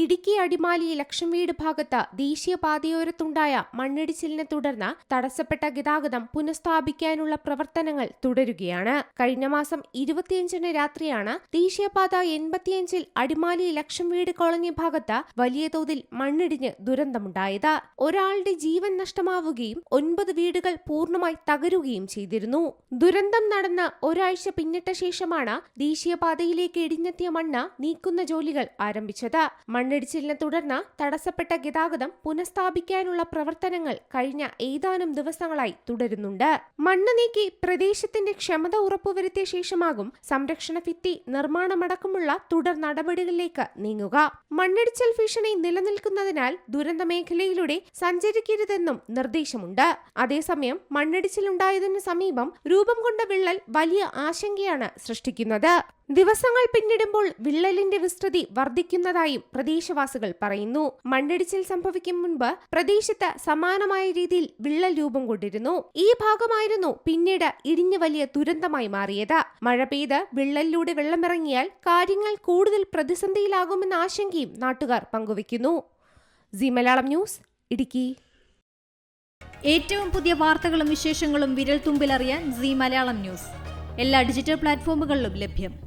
ഇടുക്കി അടിമാലി ലക്ഷം വീട് ഭാഗത്ത് ദേശീയപാതയോരത്തുണ്ടായ മണ്ണിടിച്ചിലിനെ തുടർന്ന് തടസ്സപ്പെട്ട ഗതാഗതം പുനഃസ്ഥാപിക്കാനുള്ള പ്രവർത്തനങ്ങൾ തുടരുകയാണ്. കഴിഞ്ഞ മാസം ഇരുപത്തിയഞ്ചിന് രാത്രിയാണ് ദേശീയപാത എൺപത്തിയഞ്ചിൽ അടിമാലി ലക്ഷം വീട് കോളനി ഭാഗത്ത് വലിയ തോതിൽ മണ്ണിടിഞ്ഞ് ദുരന്തമുണ്ടായത്. ഒരാളുടെ ജീവൻ നഷ്ടമാവുകയും ഒൻപത് വീടുകൾ പൂർണമായി തകരുകയും ചെയ്തിരുന്നു. ദുരന്തം നടന്ന് ഒരാഴ്ച പിന്നിട്ട ശേഷമാണ് ദേശീയപാതയിലേക്ക് ഇടിഞ്ഞെത്തിയ മണ്ണ് നീക്കുന്ന ജോലികൾ ആരംഭിച്ചത്. മണ്ണിടിച്ചിലിനെ തുടർന്ന് തടസ്സപ്പെട്ട ഗതാഗതം പുനഃസ്ഥാപിക്കാനുള്ള പ്രവർത്തനങ്ങൾ കഴിഞ്ഞ ഏതാനും ദിവസങ്ങളായി തുടരുന്നുണ്ട്. മണ്ണ് നീക്കി പ്രദേശത്തിന്റെ ക്ഷമത ഉറപ്പുവരുത്തിയ ശേഷമാകും സംരക്ഷണ ഭിത്തി നിർമ്മാണമടക്കമുള്ള തുടർ നടപടികളിലേക്ക് നീങ്ങുക. മണ്ണിടിച്ചിൽ ഭീഷണി നിലനിൽക്കുന്നതിനാൽ ദുരന്ത മേഖലയിലൂടെ സഞ്ചരിക്കരുതെന്നും നിർദ്ദേശമുണ്ട്. അതേസമയം മണ്ണിടിച്ചിലുണ്ടായതിനു സമീപം രൂപം കൊണ്ട വിള്ളൽ വലിയ ആശങ്കയാണ് സൃഷ്ടിക്കുന്നത്. ദിവസങ്ങൾ പിന്നിടുമ്പോൾ വിള്ളലിന്റെ വിസ്തൃതി വർദ്ധിക്കുന്നതായും പ്രദേശവാസികൾ പറയുന്നു. മണ്ണിടിച്ചിൽ സംഭവിക്കും മുൻപ് പ്രദേശത്ത് സമാനമായ രീതിയിൽ വിള്ളൽ രൂപം കൊണ്ടിരുന്നു. ഈ ഭാഗമായിരുന്നു പിന്നീട് ഇടിഞ്ഞു വലിയ ദുരന്തമായി മാറിയത്. മഴ പെയ്ത് വിള്ളലിലൂടെ വെള്ളമിറങ്ങിയാൽ കാര്യങ്ങൾ കൂടുതൽ പ്രതിസന്ധിയിലാകുമെന്ന ആശങ്കയും നാട്ടുകാർ പങ്കുവയ്ക്കുന്നു. മലയാളം ന്യൂസ് ഇടുക്കി. ഏറ്റവും പുതിയ വാർത്തകളും വിശേഷങ്ങളും വിരൽ തുമ്പിലറിയാൻ സി മലയാളം ന്യൂസ്. എല്ലാ ഡിജിറ്റൽ പ്ലാറ്റ്ഫോമുകളിലും ലഭ്യം.